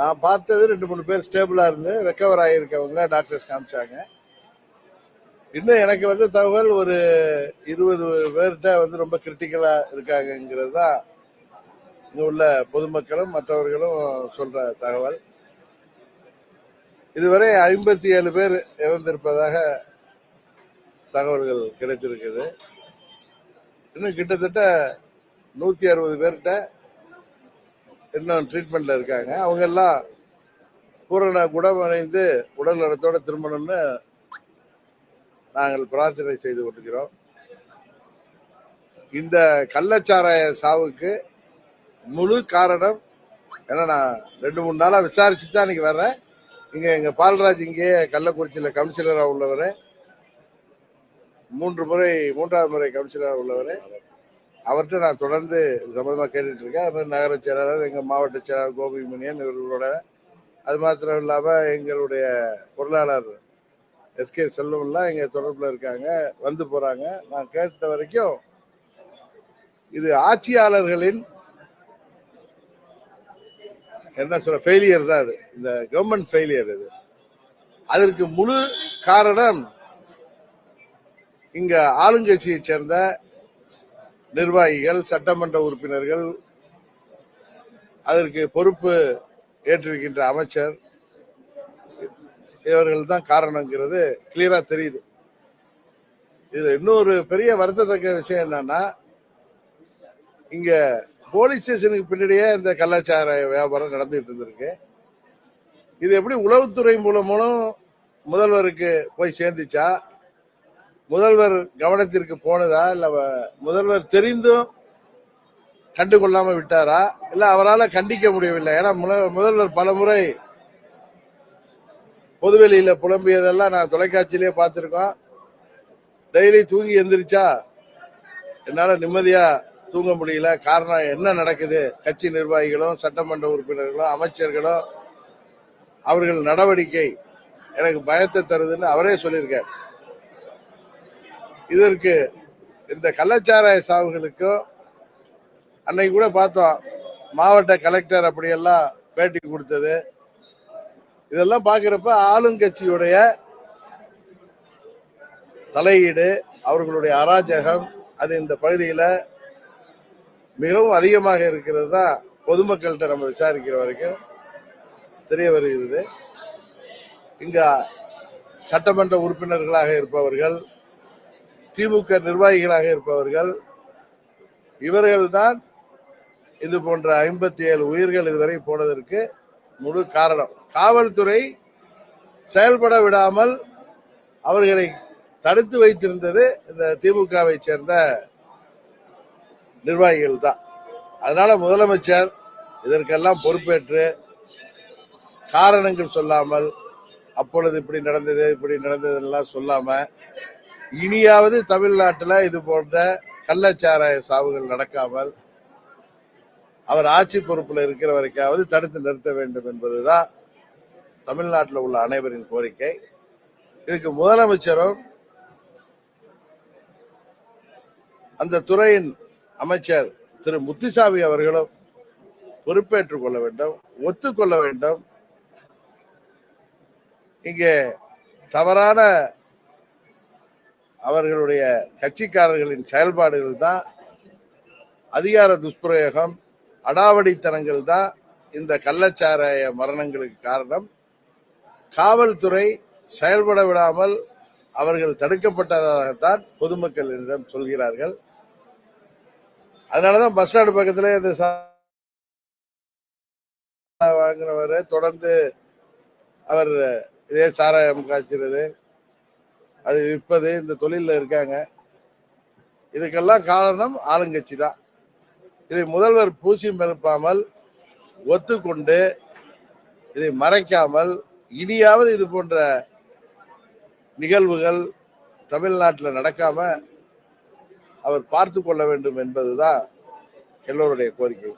நான் பார்த்தது ரெண்டு மூணு பேர் ஸ்டேபிளாக இருந்து ரெக்கவர் ஆகியிருக்கவங்க டாக்டர்ஸ் காமிச்சாங்க. இன்னும் எனக்கு வந்து தகவல் ஒரு இருபது பேர்கிட்ட வந்து ரொம்ப கிரிட்டிக்கலாக இருக்காங்கங்கிறது தான் இங்கே உள்ள பொதுமக்களும் மற்றவர்களும் சொல்கிற தகவல். இதுவரை ஐம்பத்தி ஏழு பேர் இறந்திருப்பதாக தகவல்கள் கிடைத்திருக்குது. இன்னும் கிட்டத்தட்ட நூத்தி அறுபது பேர்கிட்ட இன்னும் ட்ரீட்மெண்ட்ல இருக்காங்க. அவங்க எல்லாம் பூரண குணமடைந்து உடல் நலத்தோட திரும்பணும்னு நாங்கள் பிரார்த்தனை செய்து கொண்டிருக்கிறோம். இந்த கள்ளச்சாராய சாவுக்கு முழு காரணம் ஏன்னா நான் ரெண்டு மூணு நாளாக விசாரிச்சு தான் இன்னைக்கு வர்றேன். இங்கே எங்கள் பால்ராஜ் இங்கே கள்ளக்குறிச்சியில் கவுன்சிலராக உள்ளவர். மூன்று முறை மூன்றாவது முறை கவுன்சிலராக உள்ளவர். அவர்கிட்ட நான் தொடர்ந்து சம்மந்தமாக கேட்டுட்ருக்கேன் இருக்கேன். அது மாதிரி நகர செயலாளர் எங்கள் மாவட்ட செயலாளர் கோபி மணியன் இவர்களோட. அது மாத்திரம் இல்லாமல் எங்களுடைய பொருளாளர் எஸ்கே செல்வம்லாம் எங்கள் தொடர்பில் இருக்காங்க. வந்து போகிறாங்க நான் கேட்ட வரைக்கும் இது ஆட்சியாளர்களின் என்ன சொல்ற ஃபெயிலியர் தான் அது. இந்த கவர்மெண்ட் ஃபெயிலியர் இது. அதற்கு முழு காரணம் இங்க ஆளுங்கட்சியை சேர்ந்த நிர்வாகிகள் சட்டமன்ற உறுப்பினர்கள் அதற்கு பொறுப்பு ஏற்றிருக்கின்ற அமைச்சர் இவர்கள் தான் காரணங்கிறது கிளியரா தெரியுது. இதுல இன்னொரு பெரிய வருத்தத்தக்க விஷயம் என்னன்னா இங்க போலீஸ் ஸ்டேஷனுக்கு பின்னாடியே இந்த கலாச்சார வியாபாரம் நடந்துட்டு இருந்திருக்கு. இது எப்படி உளவுத்துறை மூலம் மூலம் முதல்வருக்கு போய் சேர்ந்துச்சா? முதல்வர் கவனத்திற்கு போனதா? இல்ல முதல்வர் தெரிந்தும் கண்டுகொள்ளாம விட்டாரா? இல்ல அவரால் கண்டிக்க முடியவில்லை. ஏன்னா முல- முதல்வர் பலமுறை பொதுவெளியில புலம்பியதெல்லாம் நான் தொலைக்காட்சியிலேயே பார்த்திருக்கோம். டெய்லி தூங்கி எந்திரிச்சா என்னால நிம்மதியா தூங்க முடியல. காரணம் என்ன நடக்குது? கட்சி நிர்வாகிகளும் சட்டமன்ற உறுப்பினர்களும் அமைச்சர்களும் அவர்கள் நடவடிக்கை எனக்கு பயத்தை தருதுன்னு அவரே சொல்லியிருக்கார். இதற்கு இந்த கள்ளச்சாராய சாவுகளுக்கும் அன்னைக்கு கூட பார்த்தோம். மாவட்ட கலெக்டர் அப்படியெல்லாம் பேட்டி கொடுத்தது. இதெல்லாம் பார்க்குறப்ப ஆளுங்கட்சியுடைய தலையீடு அவர்களுடைய அராஜகம் அது இந்த பகுதியில் மிகவும் அதிகமாக இருக்கிறது தான் பொதுமக்கள்கிட்ட நம்ம விசாரிக்கிற வரைக்கும் தெரிய வருகிறது. இங்க சட்டமன்ற உறுப்பினர்களாக இருப்பவர்கள் திமுக நிர்வாகிகளாக இருப்பவர்கள் இவர்கள்தான் இது போன்ற ஐம்பத்தி ஏழு உயிர்கள் இதுவரை போனதற்கு முழு காரணம். காவல்துறை செயல்பட விடாமல் அவர்களை தடுத்து வைத்திருந்தது இந்த திமுகவை சேர்ந்த நிர்வாகிகள் தான் அதனால முதலமைச்சர் இதற்கெல்லாம் பொறுப்பேற்று காரணங்கள் சொல்லாமல் அப்பொழுது இப்படி நடந்தது இப்படி நடந்ததெல்லாம் சொல்லாம இனியாவது தமிழ்நாட்டில் இது போன்ற கள்ளச்சாராய சாவுகள் நடக்காமல் அவர் ஆட்சி பொறுப்பில் இருக்கிற வரைக்காவது தடுத்து நிறுத்த வேண்டும் என்பதுதான் தமிழ்நாட்டில் உள்ள அனைவரின் கோரிக்கை. இதுக்கு முதலமைச்சரும் அந்த துறையின் அமைச்சர் திரு முத்துசாமி அவர்களும் பொறுப்பேற்றுக் கொள்ள வேண்டும் ஒத்துக்கொள்ள வேண்டும். இங்கே தவறான அவர்களுடைய கட்சிக்காரர்களின் செயல்பாடுகள் தான் அதிகார துஷ்பிரயோகம் அடாவடித்தனங்கள் தான் இந்த கள்ளச்சாராய மரணங்களுக்கு காரணம். காவல்துறை செயல்பட விடாமல் அவர்கள் தடுக்கப்பட்டதாகத்தான் பொதுமக்கள் என்னிடம் சொல்கிறார்கள் அதனாலதான் பஸ் ஸ்டாண்டு பக்கத்துல இந்த சா- வாங்கினவர் தொடர்ந்து அவர் இதே சாராயம் காய்ச்சிறது அது விற்பது இந்த தொழிலில் இருக்காங்க. இதுக்கெல்லாம் காரணம் ஆளுங்கட்சி தான் இதை முதல்வர் பூசி மெழுப்பாமல் ஒத்துக்கொண்டு இதை மறைக்காமல் இனியாவது இது போன்ற நிகழ்வுகள் தமிழ்நாட்டில் நடக்காம அவர் பார்த்து கொள்ள வேண்டும் என்பதுதான் எல்லோருடைய கோரிக்கை.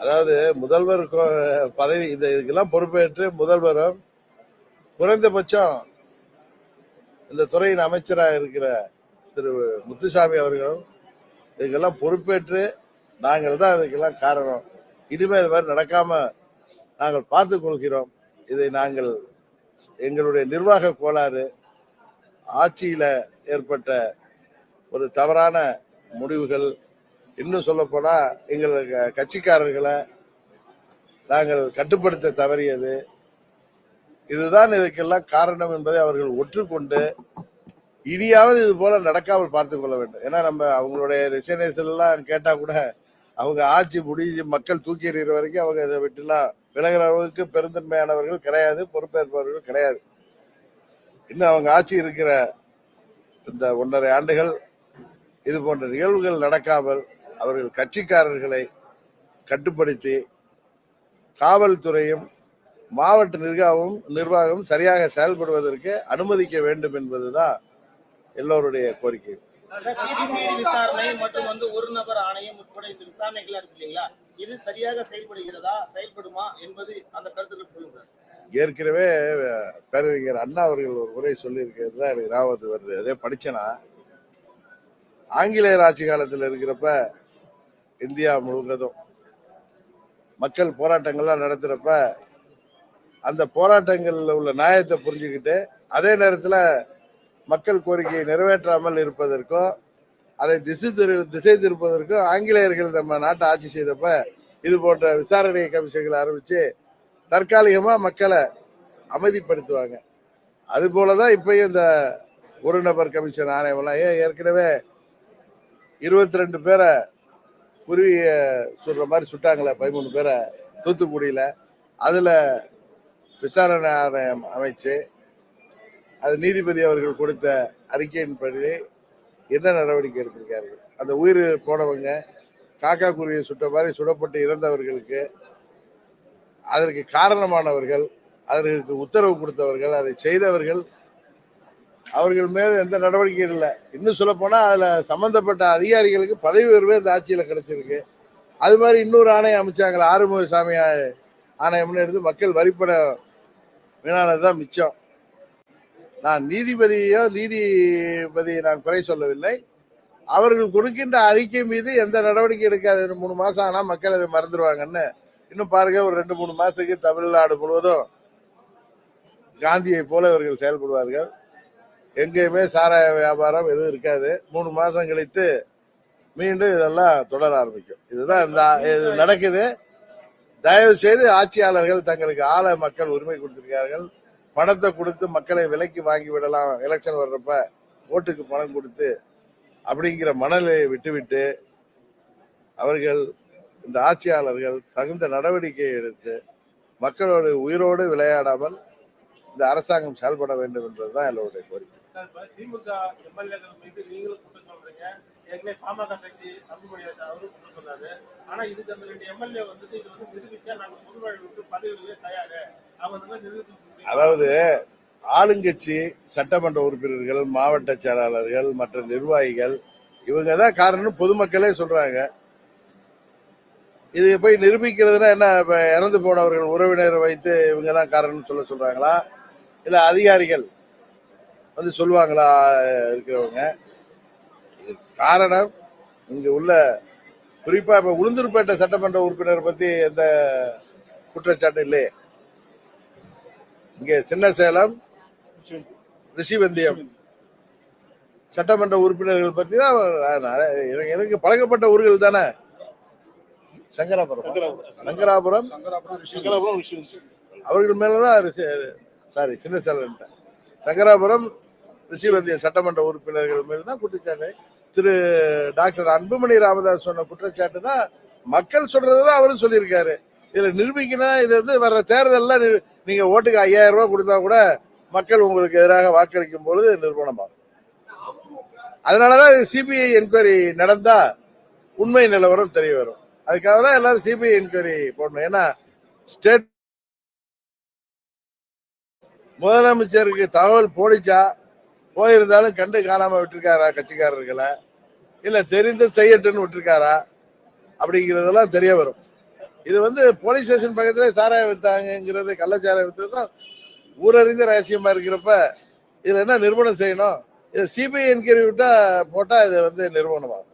அதாவது முதல்வர் பதவி இந்த இதுக்கெல்லாம் பொறுப்பேற்று முதல்வரும் குறைந்தபட்சம் இந்த துறையின் அமைச்சராக இருக்கிற திரு முத்துசாமி அவர்களும் இதுக்கெல்லாம் பொறுப்பேற்று நாங்கள் தான் இதுக்கெல்லாம் காரணம். இனிமேல் இது மாதிரி நடக்காம நாங்கள் பார்த்துக் கொள்கிறோம். இதை நாங்கள் எங்களுடைய நிர்வாக கோளாறு ஆட்சியில் ஏற்பட்ட ஒரு தவறான முடிவுகள். இன்னும் சொல்லப்போனால் எங்களுக்கு க- கட்சிக்காரர்களை நாங்கள் கட்டுப்படுத்த தவறியது. இதுதான் இதற்கெல்லாம் காரணம் என்பதை அவர்கள் ஒற்றுக்கொண்டு இனியாவது இது போல நடக்காமல் பார்த்து கொள்ள வேண்டும். ஏன்னா நம்ம அவங்களுடைய ரெசினேஷன் எல்லாம் கேட்டா கூட அவங்க ஆட்சி முடிஞ்சு மக்கள் தூக்கி எறிகிற வரைக்கும் அவங்க இதை விட்டுலாம் விலகிற அளவுக்கு பெருந்தன்மையானவர்கள் கிடையாது பொறுப்பேற்பவர்கள் கிடையாது. இன்னும் அவங்க ஆட்சி இருக்கிற இந்த ஒன்றரை ஆண்டுகள் இது போன்ற நிகழ்வுகள் நடக்காமல் அவர்கள் கட்சிக்காரர்களை கட்டுப்படுத்தி காவல்துறையும் மாவட்ட நிர்வாகமும் நிர்வாகம் சரியாக செயல்படுவதற்கு அனுமதிக்க வேண்டும் என்பதுதான் எல்லோருடைய கோரிக்கை. சிபிசிஐடி விசாரணை மற்றும் வந்து ஒரு நபர் ஆணையம் உட்பட இந்த இருக்கு இல்லைங்களா? இது சரியாக செயல்படுகிறதா செயல்படுமா என்பது அந்த கருத்துக்கள் சொல்லுங்க. ஏற்கனவே பேரறிஞர் அண்ணா அவர்கள் ஒரு முறை சொல்லியிருக்கிறது தான் எனக்கு ஞாபகத்துக்கு வருது. அதே படிச்சேனா? ஆங்கிலேயர் ஆட்சி காலத்தில் இருக்கிறப்ப இந்தியா முழுவதும் மக்கள் போராட்டங்கள்லாம் நடத்துகிறப்ப அந்த போராட்டங்களில் உள்ள நியாயத்தை புரிஞ்சுக்கிட்டு அதே நேரத்தில் மக்கள் கோரிக்கையை நிறைவேற்றாமல் இருப்பதற்கும் அதை திசை திரு திசை திருப்பதற்கும் ஆங்கிலேயர்கள் நம்ம நாட்டை ஆட்சி செய்தப்ப இது போன்ற விசாரணை கமிஷன்களை ஆரம்பிச்சு தற்காலிகமா மக்களை அமைதிப்படுத்துவாங்க. அது போலதான் இப்பயும் இந்த ஒரு நபர் கமிஷன் ஆணையம்லாம் ஏன் ஏற்கனவே இருபத்தி ரெண்டு பேரை குருவிய சுடுற மாதிரி சுட்டாங்களே பதிமூணு பேரை தூத்துக்குடியில. அதுல விசாரணை ஆணையம் அமைச்சு அது நீதிபதி அவர்கள் கொடுத்த அறிக்கையின்படி என்ன நடவடிக்கை எடுத்திருக்கார்கள்? அந்த உயிர் போனவங்க காக்கா குருவியை சுட்ட மாதிரி சுடப்பட்டு இறந்தவர்களுக்கு அதற்கு காரணமானவர்கள் அதற்கு உத்தரவு கொடுத்தவர்கள் அதை செய்தவர்கள் அவர்கள் மேல எந்த நடவடிக்கையும் இல்லை. இன்னும் சொல்ல போனால் அதில் சம்பந்தப்பட்ட அதிகாரிகளுக்கு பதவி உயர்வே இந்த ஆட்சியில் கிடைச்சிருக்கு. அது மாதிரி இன்னொரு ஆணையம் அமைச்சாங்களே ஆறுமுகசாமி ஆணையம்னு எடுத்து மக்கள் வரிப்பட வீணானதுதான் மிச்சம். நான் நீதிபதியோ நீதிபதியை நான் குறை சொல்லவில்லை. அவர்கள் கொடுக்கின்ற அறிக்கை மீது எந்த நடவடிக்கை எடுக்காது. மூணு மாசம் ஆனா மக்கள் அதை மறந்துடுவாங்கன்னு இன்னும் பாருங்க ஒரு ரெண்டு மூணு மாசத்துக்கு தமிழ்நாடு முழுவதும் காந்தியை போல இவர்கள் செயல்படுவார்கள். எங்கேயுமே சாராய வியாபாரம் எதுவும் இருக்காது. மூணு மாசம் கழித்து மீண்டும் இதெல்லாம் தொடர ஆரம்பிக்கும். இதுதான் இந்த இது நடக்குது. தயவு செய்து ஆட்சியாளர்கள் தங்களுக்கு ஆள மக்கள் உரிமை கொடுத்திருக்கார்கள் பணத்தை கொடுத்து மக்களை விலைக்கு வாங்கி விடலாம் எலெக்ஷன் வர்றப்ப ஓட்டுக்கு பணம் கொடுத்து அப்படிங்கிற மனநிலையை விட்டுவிட்டு அவர்கள் இந்த ஆட்சியாளர்கள் தகுந்த நடவடிக்கை எடுத்து மக்களோட உயிரோடு விளையாடாமல் இந்த அரசாங்கம் செயல்பட வேண்டும் என்பதுதான் என்னுடைய கோரிக்கை. திமுக எம்எல்ஏக்கள் மீது நீங்களும் குற்றம் சொல்றீங்க. ஏற்கனவே பாமக கட்சி அன்புமணி அவரும் குற்றம் சொன்னாரு. ஆனா இதுக்கு அந்த ரெண்டு எம்எல்ஏ வந்துட்டு இது வந்து நிரூபிச்சா நாங்க பொதுவாழ்வு விட்டு பதவிகளே தயாரு. அவங்க வந்து நிரூபிக்க அதாவது ஆளுங்கட்சி சட்டமன்ற உறுப்பினர்கள் மாவட்ட செயலாளர்கள் மற்ற நிர்வாகிகள் இவங்க தான் காரணம் பொதுமக்களே சொல்றாங்க. இது போய் நிரூபிக்கிறதுனா என்ன இப்ப இறந்து போனவர்கள் உறவினரை வைத்து இவங்க தான் காரணம்னு சொல்ல சொல்றாங்களா? இல்ல அதிகாரிகள் வந்து சொல்லுவாங்களா இருக்கிறவங்க? காரணம் இங்க உள்ள குறிப்பா இப்ப உளுந்தூர்பேட்டை சட்டமன்ற உறுப்பினர் பத்தி எந்த குற்றச்சாட்டு இல்லையே. இங்க சின்ன சேலம் ரிஷிவந்தியம் சட்டமன்ற உறுப்பினர்கள் பத்தி தான் எனக்கு- பழக்கப்பட்ட ஊர்கள் தானே? சங்கராபுரம். சங்கராபுரம் அவர்கள் மேலதான் சாரி சின்ன சேலம் சங்கராபுரம் ரிஷிவந்திய சட்டமன்ற உறுப்பினர்கள் மேல தான் குற்றச்சாட்டு. திரு டாக்டர் அன்புமணி ராமதாஸ் சொன்ன குற்றச்சாட்டு தான் மக்கள் சொல்றதுதான் அவரும் சொல்லியிருக்காரு. இதுல நிரூபிக்கணும் இது வந்து வர்ற தேர்தல்ல நீங்க ஓட்டுக்கு ஐயாயிரம் ரூபாய் கொடுத்தா கூட மக்கள் உங்களுக்கு எதிராக வாக்களிக்கும் பொழுது நிர்பணமாகும் அதனாலதான் சிபிஐ என்கொயரி நடந்தா உண்மை நிலவரம் தெரிய வரும். அதுக்காக தான் எல்லாரும் சிபிஐ என்கொயரி போடணும். ஏன்னா ஸ்டேட் முதலமைச்சருக்கு தகவல் போடிச்சா போயிருந்தாலும் கண்டு காணாம விட்டுருக்காரா கட்சிக்காரர்களை. இல்ல தெரிந்து செய்யட்டுன்னு விட்டுருக்காரா? அப்படிங்கறதெல்லாம் தெரிய வரும். இது வந்து போலீஸ் ஸ்டேஷன் பக்கத்துல சாராயம் வித்தாங்கிறது கள்ளச்சாராயம் வித்தது தான் ஊரறிந்த ரகசியமா இருக்கிறப்ப இதுல என்ன நிறுவனம் செய்யணும்? இது சிபிஐ என்கொயரி விட்டா போட்டா இது வந்து நிறுவனமாகும்.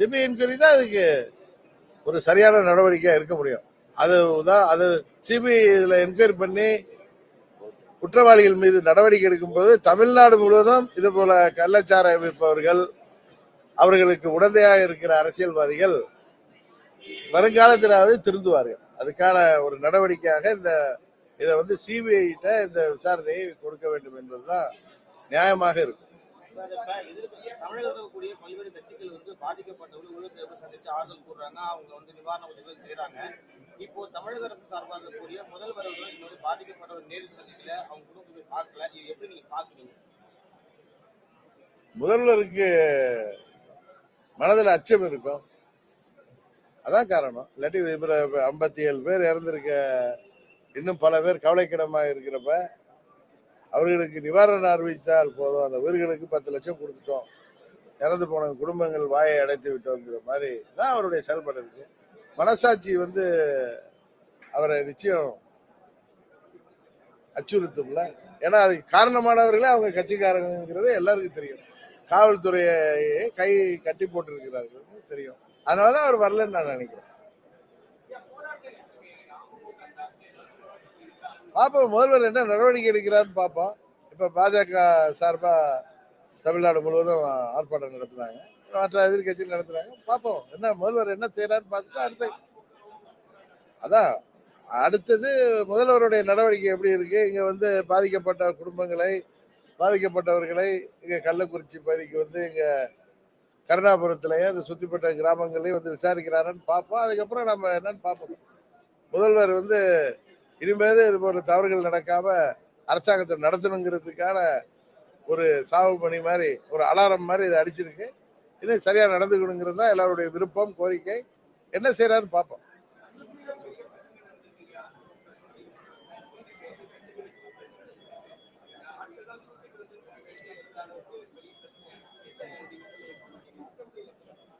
சிபிஐ என்கொயரி தான் அதுக்கு ஒரு சரியான நடவடிக்கையா இருக்க முடியும். அது தான் அது சிபிஐ இதுல என்கொயரி பண்ணி குற்றவாளிகள் மீது நடவடிக்கை எடுக்கும்போது தமிழ்நாடு முழுவதும் இது போல கள்ளச்சார விற்பவர்கள் அவர்களுக்கு உடந்தையாக இருக்கிற அரசியல்வாதிகள் வருங்காலத்திலாவது திருந்துவார்கள். அதுக்கான ஒரு நடவடிக்கையாக இந்த இதை வந்து சிபிஐ இந்த விசாரணையை கொடுக்க வேண்டும் என்பதுதான் நியாயமாக இருக்கும். தமிழகத்தில் இருக்கக்கூடிய பல்வேறு கட்சிகள் வந்து பாதிக்கப்பட்டவர்கள் உயிரிழந்தவர்கள் சந்திச்சு ஆறுதல் கூடுறாங்க அவங்க வந்து நிவாரண உதவிகள் செய்யறாங்க இப்போ தமிழக அரசு சார்பாக இருக்கக்கூடிய முதல்வர் அவர்கள் இந்த பாதிக்கப்பட்டவர் நேரில் சந்திக்கல. அவங்க குடும்பத்தை பார்க்கல. இது எப்படி நீங்க பாக்குறீங்க முதல்வருக்கு மனதில் அச்சம் இருக்கும். அதான் காரணம். இல்லாட்டி ஐம்பத்தி ஏழு பேர் இறந்திருக்க இன்னும் பல பேர் கவலைக்கிடமாக இருக்கிறப்ப அவர்களுக்கு நிவாரணம் அறிவித்தால் போதும். அந்த உயிர்களுக்கு பத்து லட்சம் கொடுத்துட்டோம். இறந்து போன குடும்பங்கள் வாயை அடைத்து விட்டோங்கிற மாதிரி தான் அவருடைய செயல்பாடு இருக்கு. மனசாட்சி வந்து அவரை நிச்சயம் அச்சுறுத்தும்ல. ஏன்னா அதுக்கு காரணமானவர்களே அவங்க கட்சிக்காரங்கிறது எல்லாருக்கும் தெரியும். காவல்துறையை கை கட்டி போட்டிருக்கிறார்கள் தெரியும். அதனால அவர் வரலன்னு நான் நினைக்கிறேன். பார்ப்போம் முதல்வர் என்ன நடவடிக்கை எடுக்கிறான்னு பார்ப்போம். இப்போ பாஜக சார்பாக தமிழ்நாடு முழுவதும் ஆர்ப்பாட்டம் நடத்துனாங்க மற்ற எதிர்கட்சியில் நடத்துறாங்க. பார்ப்போம். என்ன முதல்வர் என்ன செய்யறான்னு பார்த்துட்டு அடுத்த. அதான் அடுத்தது முதல்வருடைய நடவடிக்கை எப்படி இருக்கு? இங்கே வந்து பாதிக்கப்பட்ட குடும்பங்களை பாதிக்கப்பட்டவர்களை இங்கே கள்ளக்குறிச்சி பகுதிக்கு வந்து இங்கே கருணாபுரத்திலேயே அந்த சுற்றிப்பட்ட கிராமங்களையும் வந்து விசாரிக்கிறாருன்னு பார்ப்போம். அதுக்கப்புறம் நம்ம என்னன்னு பார்ப்போம். முதல்வர் வந்து இனிமேல் இது போன்ற தவறுகள் நடக்காம அரசாங்கத்தை நடத்தணுங்கிறதுக்கான ஒரு சாவு பணி மாதிரி ஒரு அலாரம் மாதிரி இதை அடிச்சிருக்கு. இன்னும் சரியா நடந்துக்கணுங்கிறது தான் எல்லாருடைய விருப்பம் கோரிக்கை. என்ன செய்யறாருன்னு பார்ப்போம்.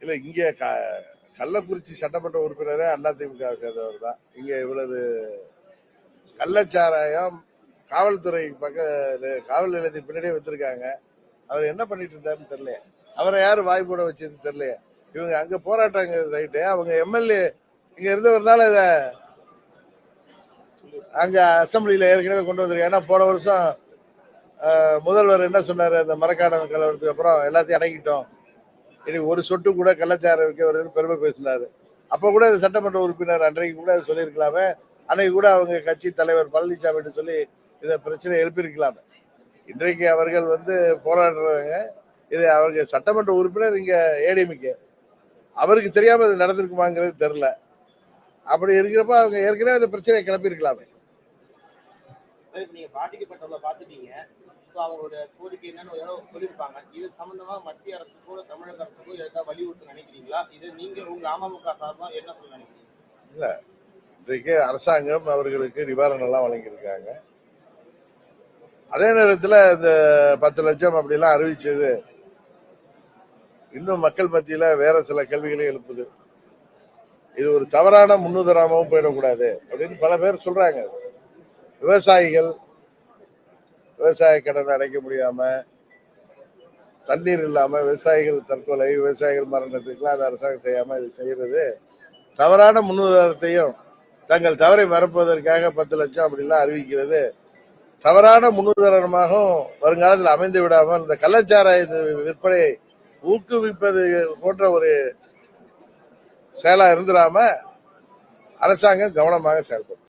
இல்லை இங்கே க- கள்ளக்குறிச்சி சட்டமன்ற உறுப்பினரே அதிமுக சேர்ந்தவர் தான். இங்கே இவ்வளவு கள்ளச்சாராயம் காவல்துறை பக்க காவல் நிலையத்துக்கு பின்னாடியே வச்சிருக்காங்க. அவர் என்ன பண்ணிட்டு இருந்தாருன்னு தெரியல அவரை யாரு வாய் போட வச்சது தெரியல இவங்க அங்க போராட்டாங்க ரைட்டு அவங்க எம்எல்ஏ இங்க இருந்தவர்னால இத அங்க அசம்பிளியில ஏற்கனவே கொண்டு வந்திருக்காங்க. ஏன்னா போன வருஷம் முதல்வர் என்ன சொன்னாரு? அந்த மரக்காடன் கலவரத்துக்கு அப்புறம் எல்லாத்தையும் அடக்கிட்டோம். இனி ஒரு சொட்டு கூட கள்ளச்சாரம் வைக்க ஒரு பெருமை பேசினாரு. அப்ப கூட சட்டமன்ற உறுப்பினர் அன்றைக்கு கூட அதை சொல்லியிருக்கலாமே. அன்னைக்கு கூட அவங்க கட்சி தலைவர் பழனிசாமி சொல்லி இதை பிரச்சனை எழுப்பியிருக்கலாமே. இன்றைக்கு அவர்கள் வந்து போராடுறாங்க இது அவருக்கு சட்டமன்ற உறுப்பினர் இங்க ஏடிஎம்கே. அவருக்கு தெரியாம இது நடந்திருக்குமாங்கிறது தெரியல. அப்படி இருக்கிறப்ப அவங்க ஏற்கனவே அந்த பிரச்சனையை கிளப்பியிருக்கலாமே. நீங்க பாதிக்கப்பட்டவங்களை பாத்துட்டீங்க ஸோ அவங்களோட கோரிக்கை என்னன்னு சொல்லியிருப்பாங்க. இது சம்பந்தமா மத்திய அரசுக்கோ தமிழக அரசுக்கோ ஏதாவது வலியுறுத்த நினைக்கிறீங்களா? இது நீங்க உங்க அமமுக சார்பா என்ன சொல்ல நினைக்கிறீங்க? இன்றைக்கு அரசாங்கம் அவர்களுக்கு நிவாரணம் எல்லாம் வழங்கியிருக்காங்க. அதே நேரத்தில் இந்த பத்து லட்சம் அப்படிலாம் அறிவிச்சது. இன்னும் மக்கள் மத்தியில் வேற சில கேள்விகளை எழுப்புது. இது ஒரு தவறான முன்னுதாரணமும் போயிடக்கூடாது அப்படின்னு பல பேர் சொல்றாங்க. விவசாயிகள் விவசாய கடன் அடைக்க முடியாம தண்ணீர் இல்லாம விவசாயிகள் தற்கொலை விவசாயிகள் மரணத்துக்குலாம் அந்த அரசாங்கம் செய்யாம இது செய்யறது. தவறான முன்னுதாரணத்தையும் தங்கள் தவறை மறப்பதற்காக பத்து லட்சம் அப்படிலாம் அறிவிக்கிறது. தவறான முன்னுதாரணமாகவும் வருங்காலத்தில் அமைந்து விடாமல் இந்த கள்ளச்சாராய விற்பனையை ஊக்குவிப்பது போன்ற ஒரு செயலா இருந்துடாம அரசாங்கம் கவனமாக செயல்படும்.